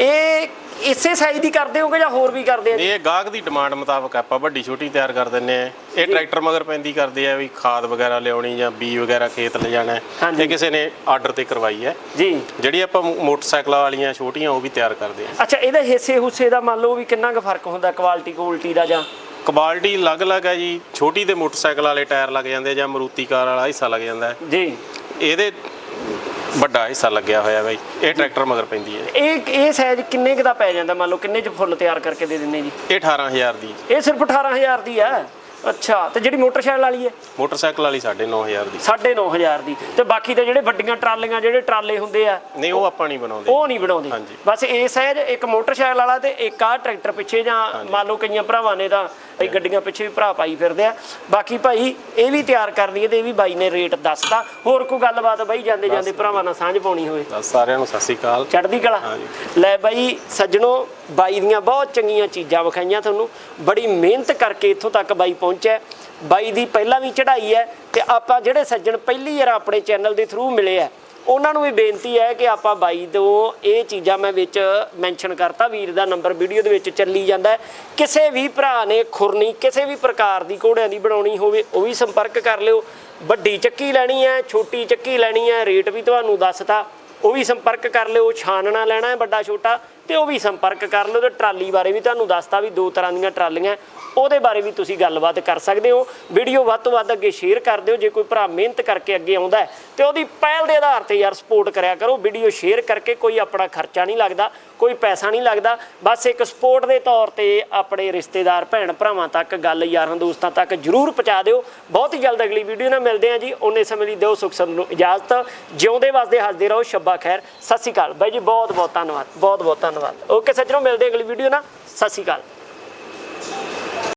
ਇਹ ਇਸੇ ਸਾਈਜ਼ ਦੀ ਕਰਦੇ ਹੋਗੇ ਜਾਂ ਹੋਰ ਵੀ ਕਰਦੇ ਆ? ਜੀ? ਇਹ ਗਾਹਕ ਦੀ ਡਿਮਾਂਡ ਮੁਤਾਬਕ ਆਪਾਂ ਵੱਡੀ ਛੋਟੀ ਤਿਆਰ ਕਰ ਦਿੰਨੇ ਆ ਇਹ ਟਰੈਕਟਰ ਮਗਰ ਪੈਂਦੀ ਕਰਦੇ ਆ ਵੀ ਖਾਦ ਵਗੈਰਾ ਲਿਆਉਣੀ ਜਾਂ ਬੀ ਵਗੈਰਾ ਖੇਤ ਲਿਜਾਣਾ ਹੈ। ਹਾਂਜੀ। ਇਹ ਕਿਸੇ ਨੇ ਆਰਡਰ ਤੇ ਕਰਵਾਈ ਹੈ। ਜੀ। ਜਿਹੜੀ ਆਪਾਂ ਮੋ- ਮੋਟਰਸਾਈਕਲਾਂ ਵਾਲੀਆਂ ਛੋਟੀਆਂ ਉਹ ਵੀ ਤਿਆਰ ਕਰਦੇ ਆ ਅੱਛਾ ਇਹਦੇ ਹਿੱਸੇ ਹੁੱਸੇ ਦਾ ਮੰਨ ਲਓ ਵੀ ਕਿੰਨਾ ਕੁ ਫ਼ਰਕ ਹੁੰਦਾ ਕੁਆਲਿਟੀ ਕੁਆਲਿਟੀ ਦਾ ਜਾਂ? ਕੁਆਲਿਟੀ ਅਲੱਗ-ਅਲੱਗ ਹੈ ਜੀ। ਛੋਟੀ ਤੇ ਮੋਟਰਸਾਈਕਲ ਵਾਲੇ ਟਾਇਰ ਲੱਗ ਜਾਂਦੇ ਆ ਜਾਂ ਮਰੂਤੀ ਕਾਰ ਵਾਲਾ ਹਿੱਸਾ ਲੱਗ ਜਾਂਦਾ ਹੈ। ਜੀ। ਇਹਦੇ ਵੱਡਾ ਹਿੱਸਾ ਲੱਗਿਆ ਹੋਇਆ ਬਾਈ ਇਹ ਟਰੈਕਟਰ ਮਗਰ ਪੈਂਦੀ ਹੈ। ਇਹ ਇਹ ਸਾਈਜ਼ ਕਿੰਨੇ ਕੁ ਦਾ ਪੈ ਜਾਂਦਾ? ਮੰਨ ਲਓ ਕਿੰਨੇ ਚ ਫੁੱਲ ਤਿਆਰ ਕਰਕੇ ਦੇ ਦਿੰਨੇ ਜੀ? ਇਹ 18000 ਦੀ। ਇਹ ਸਿਰਫ 18000 ਦੀ ਹੈ ਅੱਛਾ ਤੇ ਜਿਹੜੀ ਮੋਟਰਸਾਈਕਲ ਵਾਲੀ ਹੈ? ਮੋਟਰਸਾਈਕਲ ਵਾਲੀ 9500 ਦੀ। 9500 ਦੀ। ਤੇ ਬਾਕੀ ਤੇ ਜਿਹੜੇ ਵੱਡੀਆਂ ਟਰਾਲੀਆਂ ਜਿਹੜੇ ਟਰਾਲੇ ਹੁੰਦੇ ਆ ਨਹੀਂ ਉਹ ਆਪਾਂ ਨਹੀਂ ਬਣਾਉਂਦੇ। ਉਹ ਨਹੀਂ ਬਣਾਉਂਦੇ। ਬਸ ਇਹ ਸਾਈਜ਼ ਇੱਕ ਮੋਟਰਸਾਈਕਲ ਵਾਲਾ ਤੇ ਇੱਕ ਆ ਟਰੈਕਟਰ ਪਿੱਛੇ ਜਾਂ ਮੰਨ ਲਓ ਕਈਆਂ ਭਰਾਵਾਂ ਨੇ ਤਾਂ ਇਹ ਗੱਡੀਆਂ ਪਿੱਛੇ ਵੀ ਭਰਾ ਪਾਈ ਫਿਰਦੇ ਆ। ਬਾਕੀ ਭਾਈ ਇਹ ਵੀ ਤਿਆਰ ਕਰਨੀ ਹੈ ਤੇ ਇਹ ਵੀ ਬਾਈ ਨੇ ਰੇਟ ਦੱਸਤਾ। ਹੋਰ ਕੋਈ ਗੱਲਬਾਤ ਬਾਈ ਜਾਂਦੇ ਜਾਂਦੇ ਭਰਾਵਾਂ ਨਾਲ ਸਾਂਝ ਪਾਉਣੀ ਹੋਵੇ। ਸਾਰਿਆਂ ਨੂੰ ਸਤਿ ਸ੍ਰੀ ਅਕਾਲ। ਚੜ੍ਹਦੀ ਕਲਾ। ਲੈ ਬਾਈ ਸੱਜਣੋ ਬਾਈ ਦੀਆਂ ਬਹੁਤ ਚੰਗੀਆਂ ਚੀਜ਼ਾਂ ਵਿਖਾਈਆਂ ਤੁਹਾਨੂੰ। ਬੜੀ ਮਿਹਨਤ ਕਰਕੇ ਇੱਥੋਂ ਤੱਕ ਬਾਈ ਪਹੁੰਚਿਆ ਬਾਈ ਦੀ ਪਹਿਲਾਂ ਵੀ ਚੜ੍ਹਾਈ ਹੈ ਤੇ ਆਪਾਂ ਜਿਹੜੇ ਸੱਜਣ ਪਹਿਲੀ ਵਾਰ ਆਪਣੇ ਚੈਨਲ ਦੇ ਥਰੂ ਮਿਲੇ ਆ ਉਹਨਾਂ ਨੂੰ ਵੀ ਬੇਨਤੀ ਹੈ ਕਿ ਆਪਾਂ ਬਾਈ ਤੋਂ ਇਹ ਚੀਜ਼ਾਂ ਮੈਂ ਵਿੱਚ ਮੈਂਸ਼ਨ ਕਰਤਾ। ਵੀਰ ਦਾ ਨੰਬਰ ਵੀਡੀਓ ਦੇ ਵਿੱਚ ਚੱਲੀ ਜਾਂਦਾ ਕਿਸੇ ਵੀ ਭਰਾ ਨੇ ਖੁਰਨੀ, ਕਿਸੇ ਵੀ ਪ੍ਰਕਾਰ ਦੀ ਘੋੜਿਆਂ ਦੀ ਬਣਾਉਣੀ ਹੋਵੇ, ਉਹ ਵੀ ਸੰਪਰਕ ਕਰ ਲਿਓ। ਵੱਡੀ ਚੱਕੀ ਲੈਣੀ ਹੈ, ਛੋਟੀ ਚੱਕੀ ਲੈਣੀ ਹੈ ਰੇਟ ਵੀ ਤੁਹਾਨੂੰ ਦੱਸਤਾ। ਉਹ ਵੀ ਸੰਪਰਕ ਕਰ ਲਿਓ, ਛਾਨਣਾ ਲੈਣਾ ਹੈ ਵੱਡਾ ਛੋਟਾ, ਤੇ ਉਹ ਵੀ ਸੰਪਰਕ ਕਰ ਲਿਓ ਤੇ ਟਰਾਲੀ ਬਾਰੇ ਵੀ ਤੁਹਾਨੂੰ ਦੱਸਤਾ ਵੀ ਦੋ ਤਰ੍ਹਾਂ ਦੀਆਂ ਟਰਾਲੀਆਂ ਉਹਦੇ ਬਾਰੇ ਵੀ ਤੁਸੀਂ ਗੱਲਬਾਤ ਕਰ ਸਕਦੇ ਹੋ। ਵੀਡੀਓ ਵੱਧ ਤੋਂ ਵੱਧ ਅੱਗੇ ਸ਼ੇਅਰ ਕਰ ਦਿਓ। ਜੇ ਕੋਈ ਭਰਾ ਮਿਹਨਤ ਕਰਕੇ ਅੱਗੇ ਆਉਂਦਾ ਹੈ ਤੇ ਉਹਦੀ ਪਹਿਲ ਦੇ ਆਧਾਰ ਤੇ ਯਾਰ ਸਪੋਰਟ ਕਰਿਆ ਕਰੋ। ਵੀਡੀਓ ਸ਼ੇਅਰ ਕਰਕੇ ਕੋਈ ਆਪਣਾ ਖਰਚਾ ਨਹੀਂ ਲੱਗਦਾ, ਕੋਈ ਪੈਸਾ ਨਹੀਂ ਲੱਗਦਾ। ਬਸ ਇੱਕ ਸਪੋਰਟ ਦੇ ਤੌਰ ਤੇ ਆਪਣੇ ਰਿਸ਼ਤੇਦਾਰ, ਭੈਣ ਭਰਾਵਾਂ ਤੱਕ ਗੱਲ, ਯਾਰਾਂ ਦੋਸਤਾਂ ਤੱਕ ਜਰੂਰ ਪਹੁੰਚਾ ਦਿਓ। ਬਹੁਤ ਹੀ ਜਲਦ ਅਗਲੀ ਵੀਡੀਓ ਨਾਲ ਮਿਲਦੇ ਹਾਂ ਜੀ। ਉਹਨੇ ਸਮੇਂ ਲਈ ਦਿਓ, ਸੁਖ ਸਭ ਨੂੰ ਇਜਾਜ਼ਤ। ਜਿਉਂਦੇ ਵਸਦੇ, ਹੱਸਦੇ ਰਹੋ। ਸ਼ੱਬਾ ਖੈਰ। ਸਤਿ ਸ਼੍ਰੀ ਅਕਾਲ। ਬਾਈ ਜੀ ਬਹੁਤ ਬਹੁਤ ਧੰਨਵਾਦ। ਬਹੁਤ ਬਹੁਤ ਧੰਨਵਾਦ। ਓਕੇ ਸੱਜਣੋ, ਮਿਲਦੇ ਅਗਲੀ ਵੀਡੀਓ ਨਾਲ। ਸਤਿ ਸ਼੍ਰੀ ਅਕਾਲ।